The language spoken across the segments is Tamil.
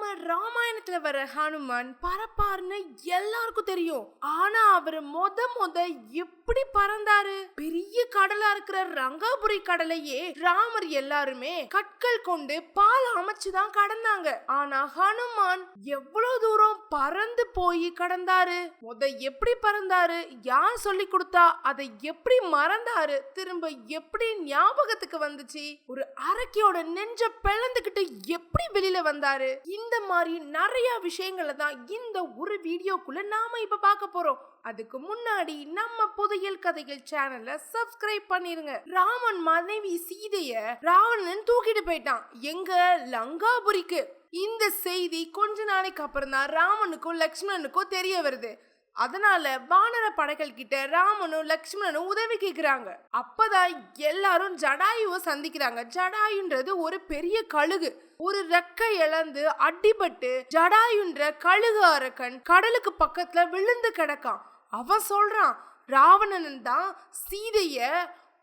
நம்ம ராமாயணத்துல வர ஹனுமான் பறப்பாருன்னு எல்லாருக்கும் தெரியும். ஆனா அவர் மொத மொத எப்படி பறந்தாரு? பெரிய கடலா இருக்கிற ரங்காபுரி கடலையே ராமர் எல்லாருமே கற்கள் கொண்டு பால் அமைச்சுதான் கடந்தாங்க. ஆனா ஹனுமான் எவ்வளவு தூரம் பறந்து போய் கடந்தாரு? முத எப்படி பறந்தாரு? யார் சொல்லி கொடுத்தா அதை எப்படி மறந்தாரு? திரும்ப எப்படி ஞாபகத்துக்கு வந்துச்சு? ஒரு அரக்கியோட நெஞ்ச பிளந்துகிட்டு எப்படி வெளியில வந்தாரு? இந்த இந்த மாதிரி நிறைய விஷயங்களை தான் இந்த ஒரு வீடியோக்குள்ள நாம இப்ப பார்க்க போறோம். அதுக்கு முன்னாடி நம்ம புதையல் கதைகள் சேனலை சப்ஸ்கிரைப் பண்ணிருங்க. ராமன் மனைவி சீதைய ராவணன் தூக்கிட்டு போயிட்டான். எங்க? லங்காபுரிக்கு. இந்த செய்தி கொஞ்ச நாளைக்கு அப்புறம் தான் ராமனுக்கும் லக்ஷ்மணனுக்கும் தெரிய வருது. அதனால வானர படைகள் கிட்ட ராமனும் லக்ஷ்மணனும் உதவி கேக்குறாங்க. அப்பதான் எல்லாரும் ஜடாயுவை சந்திக்கிறாங்க. ஜடாயுன்றது ஒரு பெரிய கழுகு. ஒரு ரெக்கை இழந்து அடிபட்டு ஜடாயுன்ற கழுகு அரக்கன் கடலுக்கு பக்கத்துல விழுந்து கிடக்கான். அவன் சொல்றான் ராவணன் தான் சீதைய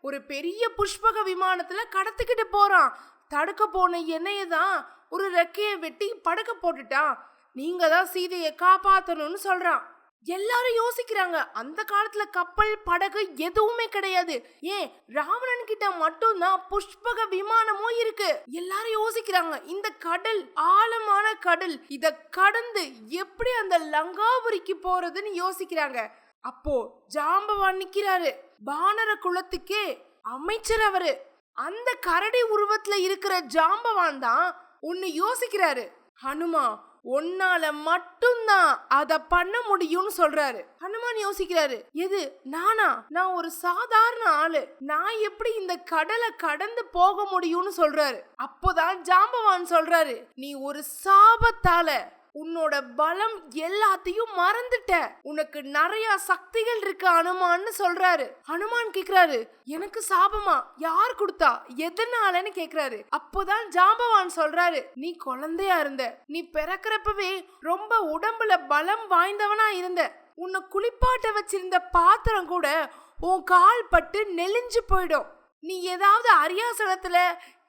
ஒரு பெரிய புஷ்பக விமானத்துல கடத்திக்கிட்டு போறான். தடுக்க போன என்னைய தான் ஒரு ரெக்கையை வெட்டி படுக்க போட்டுட்டான். நீங்க தான் சீதையை காப்பாத்தணும்னு சொல்றான். எல்லாரும் யோசிக்கிறாங்க. அந்த காலத்துல கப்பல் படகு எதுவுமே கிடையாது. ஏன்? ராவணன் கிட்ட மட்டும்தான் புஷ்பக விமானமும் இருக்கு. எல்லாரும் யோசிக்கிறாங்க. இந்த கடல் ஆழமான கடல் இத கடந்து எப்படி அந்த லங்காபுரிக்கு போறதுன்னு யோசிக்கிறாங்க. அப்போ ஜாம்பவான் நிக்கிறாரு. வானர குலத்துக்கே அமைச்சர் அவரு. அந்த கரடி உருவத்துல இருக்கிற ஜாம்பவான் தான் ஒன்னு யோசிக்கிறாரு. ஹனுமா உன்னால மட்டும்தான் அத பண்ண முடியும்னு சொல்றாரு. ஹனுமான் யோசிக்கிறாரு எது நானா? நான் ஒரு சாதாரண ஆளு. நான் எப்படி இந்த கடலை கடந்து போக முடியும்னு சொல்றாரு? அப்போதான் ஜாம்பவான் சொல்றாரு நீ ஒரு சாபத்தால உன்னோட பலம் எல்லாத்தையும் மறந்துட்ட. உனக்கு நிறைய சக்திகள் இருக்கு அனுமான்னு சொல்றாரு. ஹனுமான் கேக்குறாரு எனக்கு சாபமா? யார் கொடுத்தா? எதனாலன்னு கேக்குறாரு. அப்போதான் ஜாம்பவான் சொல்றாரு நீ குழந்தையா இருந்த. நீ பிறக்கிறப்பவே ரொம்ப உடம்புல பலம் வாய்ந்தவனா இருந்த. உன்னை குளிப்பாட்ட வச்சிருந்த பாத்திரம் கூட உன் கால் பட்டு நெளிஞ்சு போயிடும். நீ ஏதாவது அரியாசனத்துல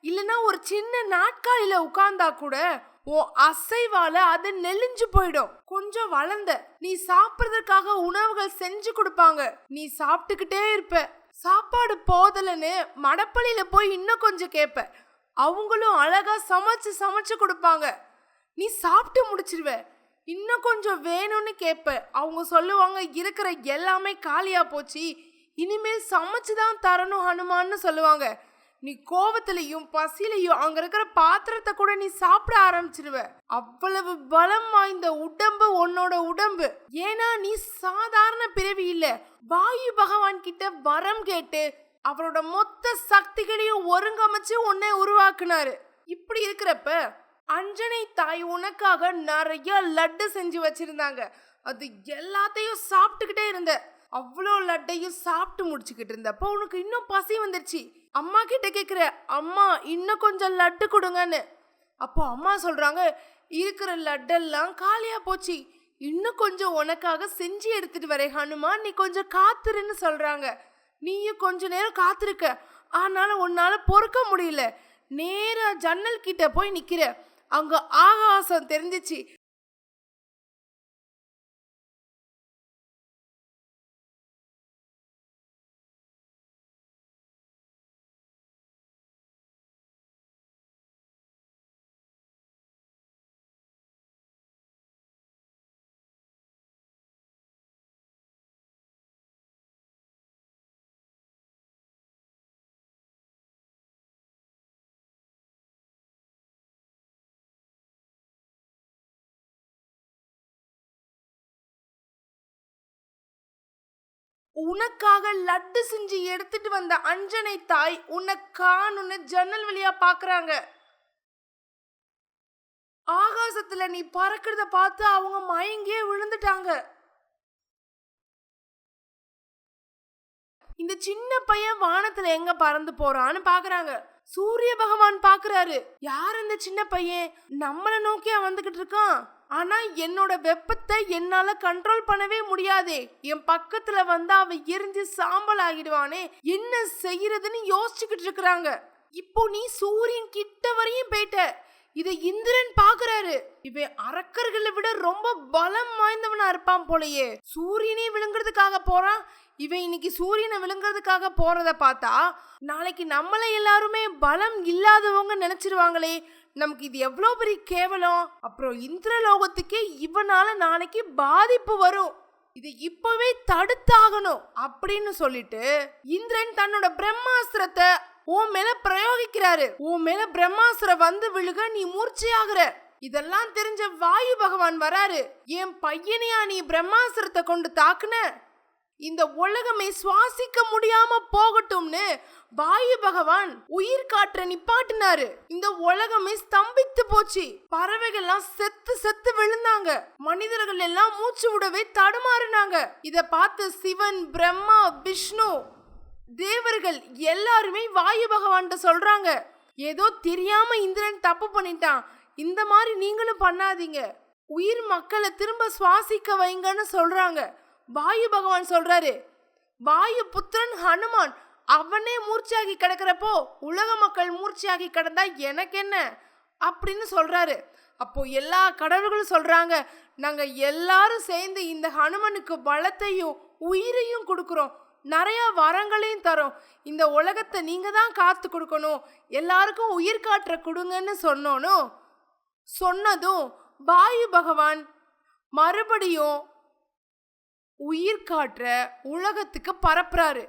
இல்லைன்னா ஒரு சின்ன நாட்காலியில உட்கார்ந்தா கூட உன் அசைவால அது நெளிஞ்சு போயிடும். கொஞ்சம் வளர்ந்த. நீ சாப்பிடுறதுக்காக உணவுகள் செஞ்சு கொடுப்பாங்க. நீ சாப்பிட்டுக்கிட்டே இருப்ப. சாப்பாடு போதலன்னு மடப்பள்ளியில போய் இன்னும் கொஞ்சம் கேட்ப அவங்களும் அழகா சமைச்சு சமைச்சு கொடுப்பாங்க. நீ சாப்பிட்டு முடிச்சிருவ. இன்னும் கொஞ்சம் வேணும்னு கேட்ப அவங்க சொல்லுவாங்க இருக்கிற எல்லாமே காலியா போச்சு. இனிமேல் சமைச்சு தான் தரணும் ஹனுமான்னு சொல்லுவாங்க. நீ கோவத்திலையும் பசிலையும் அங்க இருக்கிற பாத்திரத்தை கூட நீ சாப்பிட ஆரம்பிச்சிருவ. அவ்வளவு பலம் வாய்ந்த உடம்பு உன்னோட உடம்பு. ஏன்னா நீ சாதாரண பிறவி இல்ல. வாயு பகவான் கிட்ட வரம் கேட்டு அவரோட மொத்த சக்திகளையும் ஒருங்கமைச்சு உன்னை உருவாக்குனாரு. இப்படி இருக்கிறப்ப அஞ்சனை தாய் உனக்காக நிறைய லட்டு செஞ்சு வச்சிருந்தாங்க. அது எல்லாத்தையும் சாப்பிட்டுக்கிட்டே இருந்த. அவ்வளோ லட்டையும் சாப்பிட்டு முடிச்சுக்கிட்டு இருந்தப்போ உனக்கு இன்னும் பசி வந்துருச்சு. அம்மா கிட்ட கேட்குற அம்மா இன்னும் கொஞ்சம் லட்டு கொடுங்கன்னு. அப்போ அம்மா சொல்கிறாங்க இருக்கிற லட்டெல்லாம் காலியாக போச்சு. இன்னும் கொஞ்சம் உனக்காக செஞ்சு எடுத்துட்டு வரேன் ஹனுமா நீ கொஞ்சம் காத்துருன்னு சொல்கிறாங்க நீயும் கொஞ்ச நேரம் காத்திருக்க. ஆனாலும் உன்னால் பொறுக்க முடியல. நேராக ஜன்னல் கிட்ட போய் நிற்கிற அங்கே ஆகாசம் தெரிஞ்சிச்சு. உனக்காக லட்டு செஞ்சு எடுத்துட்டு வந்த அஞ்சனை தாய் உன்னை காணுன்னு ஜன்னல் வழியா பாக்குறாங்க. ஆகாசத்துல நீ பறக்கிறத பார்த்து அவங்க மயங்கியே விழுந்துட்டாங்க. இந்த சின்ன பையன் வானத்துல எங்க பறந்து போறான்னு பாக்குறாங்க. சூரிய பகவான் பாக்குறாரு. யார் இந்த சின்ன பையன்? நம்மளை நோக்கியா வந்துகிட்டு இருக்கான். ஆனா என்னோட வெப்பத்தை என்னால கண்ட்ரோல் பண்ணவே முடியாதே. என் பக்கத்துல வந்து அவன் எரிஞ்சு சாம்பல் ஆகிடுவானே. என்ன செய்யறதுன்னு யோசிச்சுக்கிட்டு இருக்கிறாங்க. இப்போ நீ சூரியன் கிட்ட வரையும் போயிட்ட இதை இந்திரன் பாக்குறாரு. இவன் அரக்கர்களை விட ரொம்ப பலம் வாய்ந்தவனா இருப்பான் போலயே. சூரியனே விழுங்குறதுக்காக போறான். இவன் இன்னைக்கு சூரியனை விழுங்குறதுக்காக போறத பார்த்தா நாளைக்கு நம்மள எல்லாருமே பலம் இல்லாதவங்க நினைச்சிருவாங்களே. நமக்கு இது எவ்வளோ பெரிய கேவலம்? அப்புறம் இந்திரலோகத்துக்கே இவனால நாளைக்கு பாதிப்பு வரும். இது இப்பவே தடுத்தாகணும் அப்படின்னு சொல்லிட்டு இந்திரன் தன்னோட பிரம்மாஸ்திரத்தை உன் மேல பிரயோகிக்கிறாரு. உன் மேல பிரம்மாஸ்திரம் வந்து விழுக நீ மூர்ச்சையாகிற. இதெல்லாம் தெரிஞ்ச வாயு பகவான் வராரு. என் பையனையா நீ பிரம்மாஸ்திரத்தை கொண்டு தாக்குன? இந்த உலகமே சுவாசிக்க முடியாம போகட்டும்னு வாயு பகவான் உயிர் காற்ற நிப்பாட்டினாரு. இந்த உலகமே ஸ்தம்பித்து போச்சு. பறவைகள்லாம் செத்து செத்து விழுந்தாங்க. மனிதர்கள் எல்லாம் மூச்சு விடவே தடுமாறினாங்க. இத பார்த்து சிவன் பிரம்மா விஷ்ணு தேவர்கள் எல்லாருமே வாயு பகவான்கிட்ட சொல்றாங்க. ஏதோ தெரியாம இந்திரன் தப்பு பண்ணிட்டான். இந்த மாதிரி நீங்களும் பண்ணாதீங்க. உயிர் மக்களை திரும்ப சுவாசிக்க வைங்கன்னு சொல்றாங்க. வாயு பகவான் சொல்றாரு வாயு புத்திரன் ஹனுமான் அவனே மூர்ச்சியாகி கிடக்கிறப்போ உலக மக்கள் மூர்ச்சியாகி கிடந்தா எனக்கு என்ன? அப்படின்னு சொல்றாரு. அப்போ எல்லா கடவுள்களும் சொல்றாங்க நாங்க எல்லாரும் சேர்ந்து இந்த ஹனுமனுக்கு பலத்தையும் உயிரையும் கொடுக்குறோம். நிறைய வரங்களையும் தரோம். இந்த உலகத்தை நீங்க தான் காத்து கொடுக்கணும். எல்லாருக்கும் உயிர் காற்ற கொடுங்கன்னு சொன்னோனும். சொன்னதும் வாயு பகவான் மறுபடியும் உயிர் காற்ற உலகத்துக்கு பரப்புறாரு.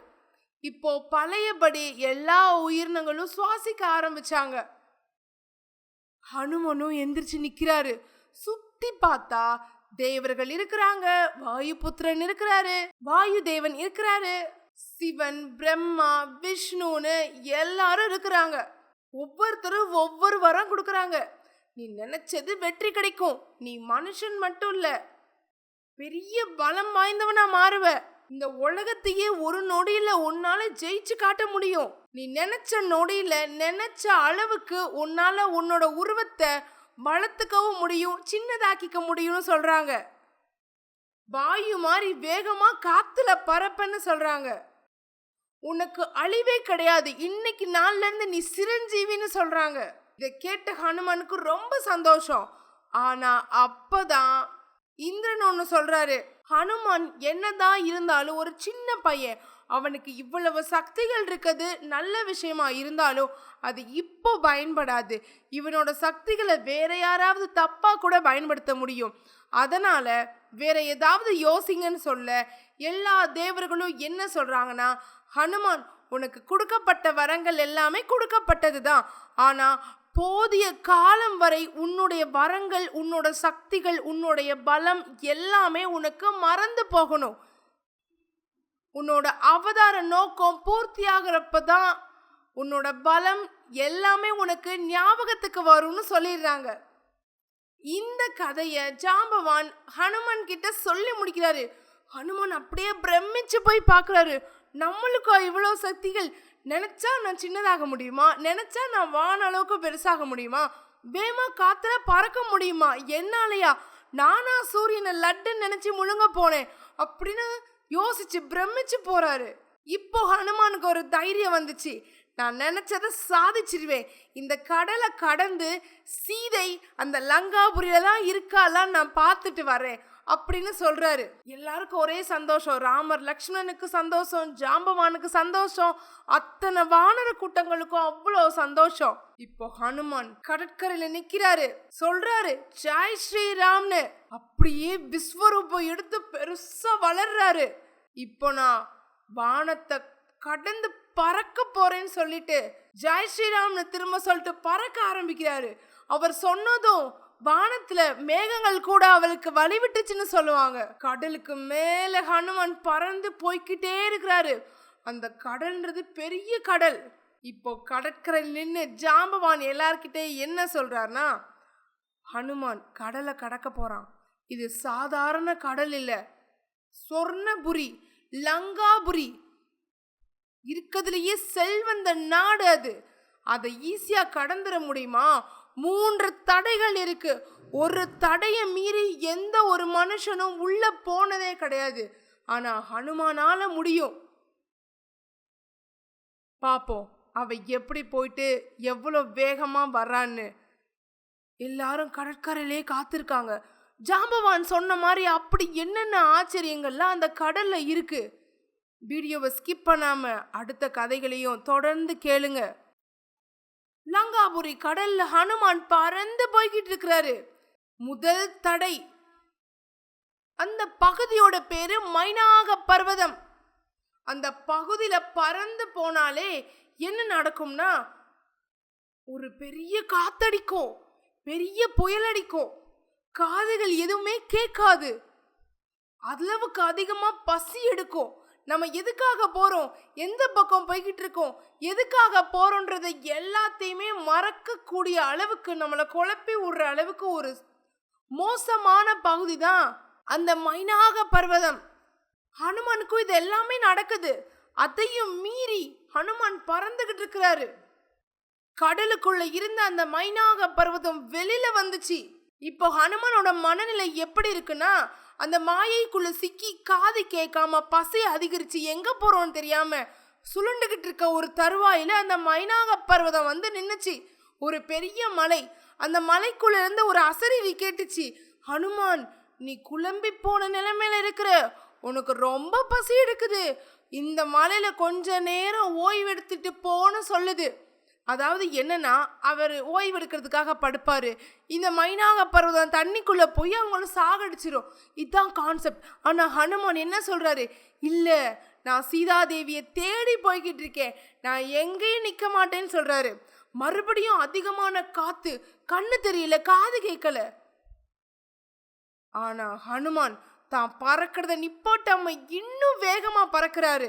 இப்போ பழையபடி எல்லா உயிரினங்களும் சுவாசிக்க ஆரம்பிச்சாங்க. ஹனுமனும் எந்திரிச்சு நிக்கிறாரு. சுத்தி பார்த்தா தேவர்கள் இருக்கிறாங்க. வாயு புத்திரன் இருக்கிறாரு. வாயு தேவன் இருக்கிறாரு. சிவன் பிரம்மா விஷ்ணுன்னு எல்லாரும் இருக்கிறாங்க. ஒவ்வொருத்தரும் ஒவ்வொரு வரம் கொடுக்குறாங்க. நீ நினைச்சது வெற்றி கிடைக்கும். நீ மனுஷன் மட்டும் இல்லை. பெரிய பலம் வாய்ந்தவனா மாறுவ. இந்த உலகத்தையே ஒரு நொடியில உன்னால ஜெயிச்சு காட்ட முடியும். நீ நினைச்ச நொடியில நினைச்ச அளவுக்கு உன்னால உன்னோட உருவத்தை வளர்த்துக்கவும் முடியும் சின்னதாக்கிக்க முடியும்னு சொல்றாங்க. வாயு மாதிரி வேகமா காத்துல பறப்பன்னு சொல்றாங்க. உனக்கு அழிவே கிடையாது. இன்னைக்கு நாள்ல இருந்து நீ சிரஞ்சீவின்னு சொல்றாங்க. இதை கேட்ட ஹனுமானுக்கு ரொம்ப சந்தோஷம். ஆனா அப்பதான் இந்திரன் ஒன்று சொல்றாரு ஹனுமான் என்னதான் இருந்தாலும் ஒரு சின்ன பையன். அவனுக்கு இவ்வளவு சக்திகள் இருக்குது நல்ல விஷயமா இருந்தாலும் அது இப்போ பயன்படாது. இவனோட சக்திகளை வேற யாராவது தப்பா கூட பயன்படுத்த முடியும். அதனால வேற ஏதாவது யோசிங்கன்னு சொல்ல எல்லா தேவர்களும் என்ன சொல்றாங்கன்னா ஹனுமான் உனக்கு கொடுக்கப்பட்ட வரங்கள் எல்லாமே கொடுக்கப்பட்டது தான் ஆனால் போதிய காலம் வரை உன்னுடைய வரங்கள் உன்னோட சக்திகள் உன்னுடைய பலம் எல்லாமே உனக்கு மறந்து போகணும். உன்னோட அவதார நோக்கம் பூர்த்தியாகிறப்ப தான் உன்னோட பலம் எல்லாமே உனக்கு ஞாபகத்துக்கு வரும்னு சொல்லிடுறாங்க. இந்த கதையை ஜாம்பவான் ஹனுமன் கிட்ட சொல்லி முடிக்கிறாரு. ஹனுமன் அப்படியே பிரமிச்சு போய் பார்க்குறாரு. நம்மளுக்கா இவ்வளோ சக்திகள்? நினச்சா நான் சின்னதாக முடியுமா? நினச்சா நான் வான அளவுக்கு பெருசாக முடியுமா? வேமா காத்துல பறக்க முடியுமா? என்னாலயா? நானா சூரியனை லட்டுன்னு நினச்சி முழுங்க போனேன். அப்படின்னு யோசிச்சு பிரமிச்சு போறாரு. இப்போ ஹனுமானுக்கு ஒரு தைரியம் வந்துச்சு. நான் நினச்சதை சாதிச்சிருவேன். இந்த கடலை கடந்து சீதை அந்த லங்காபுரியில தான் இருக்காலாம் நான் பார்த்துட்டு வரேன். அப்படின்னு சொல்றாரு. எல்லாருக்கும் ஒரே சந்தோஷம். ராமர் லக்ஷ்மணனுக்கு சந்தோஷம் ஜாம்பவானுக்கு சந்தோஷம் அத்தனை வானர கூட்டங்களுக்கும் அவ்வளோ சந்தோஷம். இப்போ ஹனுமான் கடற்கரையில நிக்கிறாரு. சொல்றாரு ஜெய் ஸ்ரீராம்னு. அப்படியே விஸ்வரூபம் எடுத்து பெருசா வளர்றாரு. இப்போ நான் வானத்தை கடந்து பறக்க போறேன்னு சொல்லிட்டு ஜெய் ஸ்ரீராம்னு திரும்ப சொல்லிட்டு பறக்க ஆரம்பிக்கிறாரு. அவர் சொன்னதும் வானத்துல மேகங்கள் கூட அவளுக்கு வழி விட்டுச்சுன்னு சொல்லுவாங்க. கடலுக்கு மேல ஹனுமான் பறந்து போய்க்கிட்டே இருக்கிறாரு. அந்த கடல்ன்றது பெரிய கடல். இப்போ கடற்கரையில் நின்று ஜாம்பவான் எல்லார்கிட்டே என்ன சொல்றாருன்னா ஹனுமான் கடலை கடக்க போறான். இது சாதாரண கடல் இல்ல. சொர்ணபுரி லங்காபுரி. இருக்கிறதுலயே செல்வந்த நாடு அது. அதை ஈஸியா கடந்துட முடியுமா? மூன்று தடைகள் இருக்கு. ஒரு தடையை மீறி எந்த ஒரு மனுஷனும் உள்ள போனதே கிடையாது. ஆனா ஹனுமானால முடியும். பாப்போம் அவ எப்படி போயிட்டு எவ்வளோ வேகமா வர்றான்னு. எல்லாரும் கடற்கரையிலே காத்திருக்காங்க. ஜாம்பவான் சொன்ன மாதிரி அப்படி என்னென்ன ஆச்சரியங்கள்லாம் அந்த கடல்ல இருக்கு. வீடியோவை ஸ்கிப் பண்ணாம அடுத்த கதைகளையும் தொடர்ந்து கேளுங்க. லங்காபுரி கடல்ல ஹனுமான் பறந்து போய்கிட்டு இருக்கிறாரு. முதல் தடை. அந்த பகுதியோட பேரு மைனாக பர்வதம். அந்த பகுதியில பறந்து போனாலே என்ன நடக்கும்னா ஒரு பெரிய காத்தடிக்கும். பெரிய புயல் அடிக்கும். காதுகள் எதுவுமே கேட்காது. அளவுக்கு அதிகமா பசி எடுக்கும். நம்ம எதுக்காக போகிறோம் எந்த பக்கம் போய்கிட்டு இருக்கோம்? எதுக்காக போறோன்றதை எல்லாத்தையுமே மறக்கக்கூடிய அளவுக்கு நம்மளை குழப்பி விடுற அளவுக்கு ஒரு மோசமான பகுதி தான் அந்த மைனாக பர்வதம். ஹனுமானுக்கும் இது எல்லாமே நடக்குது. அதையும் மீறி ஹனுமான் பறந்துகிட்டு இருக்கிறாரு. கடலுக்குள்ள இருந்த அந்த மைனாக பர்வதம் வெளியில வந்துச்சு. இப்போ ஹனுமனோட மனநிலை எப்படி இருக்குன்னா அந்த மாயைக்குள்ள சிக்கி காது கேட்காம பசி அதிகரிச்சு எங்க போறோம்னு தெரியாம சுருண்டுகிட்டு இருக்க ஒரு தருவாயில அந்த மைனாக பர்வதம் வந்து நின்னுச்சு. ஒரு பெரிய மலை. அந்த மலைக்குள்ள இருந்து ஒரு அசரிவி கேட்டுச்சு. ஹனுமான் நீ குழம்பி போன நிலைமையில இருக்கிற. உனக்கு ரொம்ப பசி எடுக்குது. இந்த மலையில கொஞ்ச நேரம் ஓய்வெடுத்துட்டு போன்னு சொல்லுது. அதாவது என்னன்னா அவர் ஓய்வு எடுக்கிறதுக்காக படுப்பார். இந்த மைனாக பருவதம் தண்ணிக்குள்ளே போய் அவங்கள சாகடிச்சிரும். இதுதான் கான்செப்ட் ஆனால் ஹனுமான் என்ன சொல்கிறாரு இல்லை நான் சீதாதேவியை தேடி போய்கிட்டு இருக்கேன். நான் எங்கேயும் நிற்க மாட்டேன்னு சொல்கிறாரு மறுபடியும் அதிகமான காத்து கண்ணு தெரியல காது கேட்கல ஆனா ஹனுமான் தான் பறக்கிறத நிப்பாட்டாம இன்னும் வேகமா பறக்கிறாரு.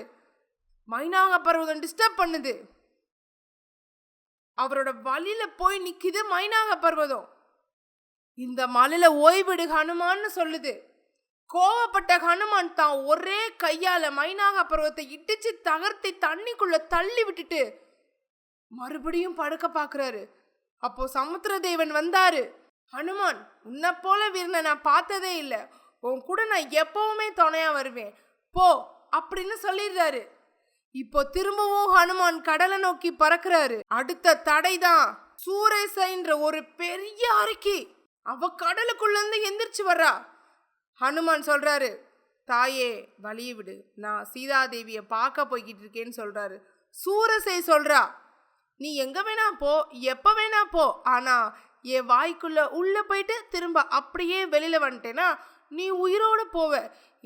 மைனாக பருவதம் டிஸ்டர்ப் பண்ணுது. அவரோட வழியில போய் நிக்குது மைனாக பர்வதம் இந்த மலையில ஓய்விடு ஹனுமான்னு சொல்லுது. கோவப்பட்ட ஹனுமான் தான் ஒரே கையால மைனாக பருவத்தை இடிச்சு தகர்த்தி தண்ணிக்குள்ள தள்ளி விட்டுட்டு மறுபடியும் படுக்க பாக்குறாரு. அப்போ சமுத்திரதேவன் வந்தாரு. ஹனுமான் உன்னை போல வீரனை நான் பார்த்ததே இல்லை. உன் கூட நான் எப்பவுமே துணையா வருவேன். போ அப்படின்னு சொல்லிடுறாரு. இப்போ திரும்பவும் ஹனுமான் கடலை நோக்கி பறக்கிறாரு. அடுத்த தடைதான் சூரேசைன்ற ஒரு பெரிய அறிக்கை அவ கடலுக்குள்ள இருந்து எந்திரிச்சு வர்றா. ஹனுமான் சொல்றாரு தாயே வழிய விடு. நான் சீதாதேவியை பார்க்க போய்கிட்டு இருக்கேன்னு சொல்றாரு. சூரசை சொல்றா நீ எங்க வேணா போ எப்ப வேணா போ. ஆனா என் வாய்க்குள்ள உள்ள போயிட்டு திரும்ப அப்படியே வெளியில வந்துட்டேன்னா நீ உயிரோட போவ.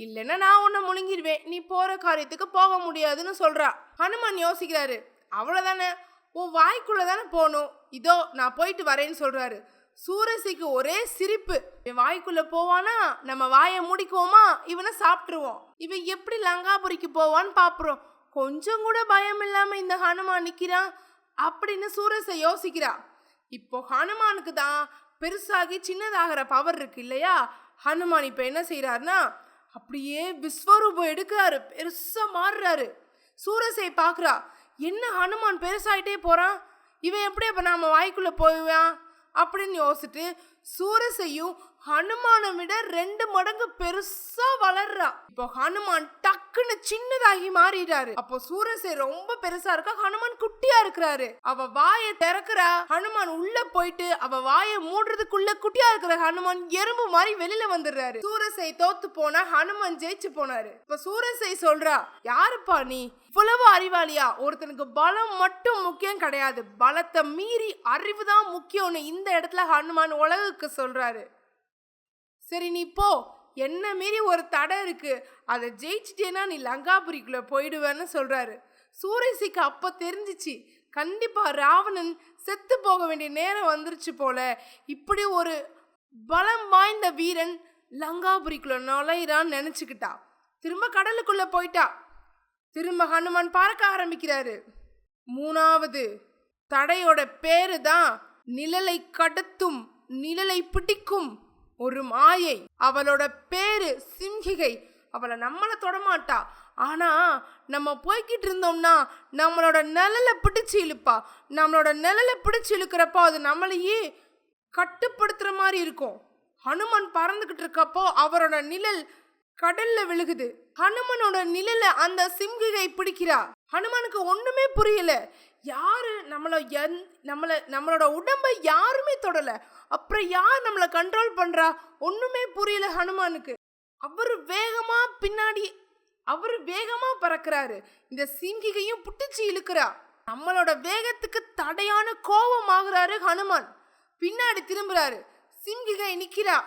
இல்லைன்னா நான் உன்னை முழுங்கிடுவேன் நீ போகிற காரியத்துக்கு போக முடியாதுன்னு சொல்கிறா ஹனுமான் யோசிக்கிறாரு. அவ்வளோதானே உன் வாய்க்குள்ளே தானே போகணும். இதோ நான் போயிட்டு வரேன்னு சொல்கிறாரு சூரசிக்கு ஒரே சிரிப்பு. இவன் வாய்க்குள்ளே போவானா? நம்ம வாயை முடிக்குவோமா? இவனை சாப்பிட்ருவோம் இவன் எப்படி லங்காபுரிக்கு போவான்னு பார்ப்புறோம் கொஞ்சம் கூட பயம் இல்லாமல் இந்த ஹனுமான் நிற்கிறான் அப்படின்னு சூரசை யோசிக்கிறா. இப்போ ஹனுமானுக்கு தான் பெருசாகி சின்னதாகிற பவர் இருக்கு இல்லையா? ஹனுமான் இப்போ என்ன செய்யறாருன்னா அப்படியே விஸ்வரூபம் எடுக்கிறாரு பெருசா மாறுறாரு. சூரசை பார்க்குறா என்ன ஹனுமான் பெருசாயிட்டே போறான்? இவன் எப்படி இப்போ நாம வாய்க்குள்ளே போய்வான் அப்படின்னு யோசிச்சுட்டு சூரசையும் ஹனுமானை விட ரெண்டு மடங்கு பெருசா வளர்றா. இப்போ ஹனுமான் டக்குன்னு சின்னதாகி மாறிடுறாரு அப்போ சூரசே ரொம்ப பெருசா இருக்கா? ஹனுமான் குட்டியா இருக்கிறாரு. அவ வாயை திறக்கிறா. ஹனுமான் உள்ள போயிட்டு அவ வாயை மூடுறதுக்குள்ள குட்டியா இருக்கிற ஹனுமான் எறும்பு மாதிரி வெளியில வந்துடுறாரு. சூரசை தோத்து போனா ஹனுமான் ஜெயிச்சு போனாரு. இப்ப சூரசை சொல்றா யாருப்பா நீ? இவ்வளவு அறிவாளியா? ஒருத்தனுக்கு பலம் மட்டும் முக்கியம் கிடையாது. பலத்தை மீறி அறிவு தான் முக்கியம்னு இந்த இடத்துல ஹனுமான் உலகுக்கு சொல்றாரு. சரி நீ போ. என்ன மீறி ஒரு தடை இருக்குது அதை ஜெயிச்சிட்டேன்னா நீ லங்காபுரிக்குள்ளே போயிடுவேன்னு சொல்கிறாரு சூரசிக்கு அப்போ தெரிஞ்சிச்சு. கண்டிப்பாக ராவணன் செத்து போக வேண்டிய நேரம் வந்துருச்சு போல. இப்படி ஒரு பலம் வாய்ந்த வீரன் லங்காபுரிக்குள்ள நுழையிறான்னு நினச்சிக்கிட்டா. திரும்ப கடலுக்குள்ளே போயிட்டா. திரும்ப ஹனுமான் பார்க்க ஆரம்பிக்கிறாரு. மூணாவது தடையோட பேரு தான் நிழலை கடத்தும் நிழலை பிடிக்கும். ஒரு மாயை அவளோட பேரு சிம்ஹிகை. அவளை நம்மளை தொடமாட்டா. ஆனா நம்ம போய்கிட்டு இருந்தோம்னா நம்மளோட நிழலை பிடிச்சி இழுப்பா. நம்மளோட நிழலை பிடிச்சி இழுக்கிறப்போ அது நம்மளையே கட்டுப்படுத்துற மாதிரி இருக்கும். ஹனுமன் பறந்துகிட்டு இருக்கப்போ அவரோட நிழல் கடல்ல விழுகுது. ஹனுமனோட நிழலை அந்த சிம்ஹிகை பிடிக்கிறா. ஹனுமானுக்கு ஒன்றுமே புரியல. யாரு நம்மளை எந் நம்மளை நம்மளோட உடம்பை யாருமே தொடலை. அப்புறம் யார் நம்மளை கண்ட்ரோல் பண்ணுறா ஒன்றுமே புரியல ஹனுமானுக்கு. அவர் வேகமாக பின்னாடி அவர் வேகமாக பறக்கிறாரு. இந்த சிங்கிகையும் புட்டிச்சு இழுக்கிறா. நம்மளோட வேகத்துக்கு தடையான கோபம் ஆகுறாரு ஹனுமான். பின்னாடி திரும்புறாரு. சிங்கிகை நிற்கிறா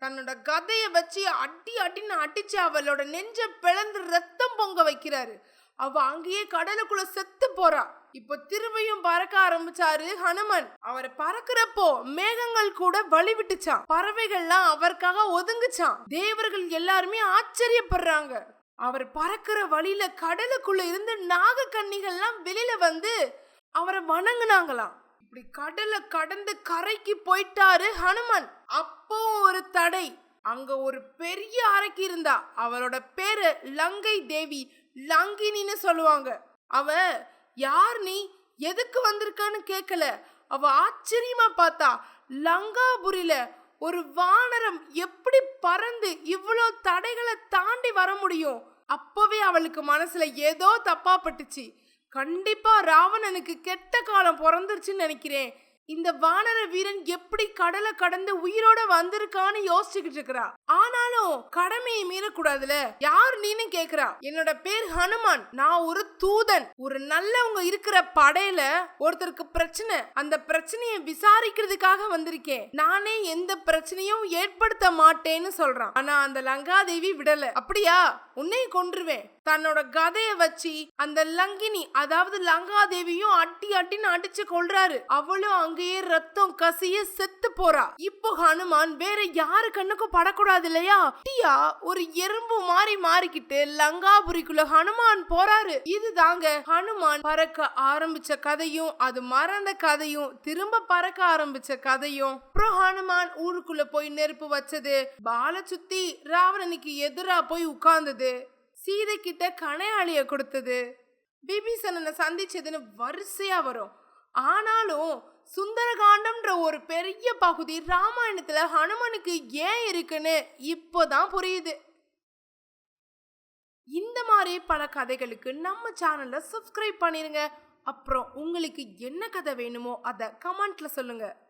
தன்னோட கதையை வச்சு அடி அடின்னு அடிச்சு அவளோட நெஞ்ச பிளந்து ரத்தம் பொங்க வைக்கிறாரு. அவ அங்கேயே கடலுக்குள்ள செத்து போறா. இப்போ திரும்பியும் பறக்க ஆரம்பிச்சாரு ஹனுமன். அவரை பறக்கிறப்போ மேகங்கள் கூட வழி விட்டுச்சான் பறவைகள்லாம் அவருக்காக ஒதுங்குச்சான் தேவர்கள் எல்லாருமே ஆச்சரியப்படுறாங்க. அவர் பறக்கிற வழியில கடலுக்குள்ள இருந்து நாகக்கன்னிகள்லாம் வெளியில வந்து அவரை வணங்குனாங்களாம். இப்படி கடலை கடந்து கரைக்கு போயிட்டாரு ஹனுமன். அப்போ ஒரு தடை. அங்க ஒரு பெரிய அறைக்கு இருந்தா. அவரோட பேரு லங்கை தேவி. லங்கினின்னு சொல்லுவாங்க. அவ யார் நீ? எதுக்கு வந்திருக்கான்னு கேட்கல அவ ஆச்சரியமா பார்த்தா லங்காபுரியில ஒரு வானரம் எப்படி பறந்து இவ்வளோ தடைகளை தாண்டி வர முடியும்? அப்பவே அவளுக்கு மனசுல ஏதோ தப்பா பட்டுச்சு கண்டிப்பா ராவணனுக்கு கெட்ட காலம் பிறந்துருச்சுன்னு நினைக்கிறேன். இந்த வானர வீரன் எப்படி கடலை கடந்து உயிரோட வந்திருக்கான்னு யோசிச்சுக்கிட்டு இருக்கிறா. ஆனாலும் கடமையை மீறக்கூடாதுல? யார் நீன்னு கேக்குறா? என்னோட பேர் ஹனுமான். நான் ஒரு தூதன். ஒரு நல்லவங்க இருக்கிற படையில ஒருத்தருக்கு பிரச்சனை. அந்த பிரச்சனையை விசாரிக்கிறதுக்காக வந்திருக்கேன். நானே எந்த பிரச்சனையும் ஏற்படுத்த மாட்டேன்னு சொல்றான். ஆனா அந்த லங்காதேவி விடல. அப்படியா? உன்னையும் கொன்றுவேன். தன்னோட கதைய வச்சு அந்த லங்கினி அதாவது லங்காதேவியும் அட்டி அட்டின்னு அடிச்சு கொள்றாரு அவளும் அங்கேயே ரத்தம் கசிய செத்து போறா. இப்போ ஹனுமான் வேற யாரு கண்ணுக்கும் படக்கூடாது இல்லையா? அட்டியா ஒரு எறும்பு மாறி மாறிக்கிட்டு லங்காபுரிக்குள்ள ஹனுமான் போறாரு. இதுதாங்க ஹனுமான் பறக்க ஆரம்பிச்ச கதையும் அது மறந்த கதையும் திரும்ப பறக்க ஆரம்பிச்ச கதையும். அப்புறம் ஹனுமான் ஊருக்குள்ள போய் நெருப்பு வச்சது பால சுத்தி ராவணனுக்கு எதிரா போய் உட்கார்ந்தது. சீதை கிட்ட கணையாளிய கொடுத்தது. பிபீசனனை சந்திச்சதுன்னு வரிசையா வரும். ஆனாலும் சுந்தரகாண்டம்ன்ற ஒரு பெரிய பகுதி ராமாயணத்துல ஹனுமனுக்கு ஏன் இருக்குன்னு இப்போதான் புரியுது. இந்த மாதிரி பல கதைகளுக்கு நம்ம சேனலை சப்ஸ்கிரைப் பண்ணிருங்க. அப்புறம் உங்களுக்கு என்ன கதை வேணுமோ அதை கமெண்ட்ல சொல்லுங்க.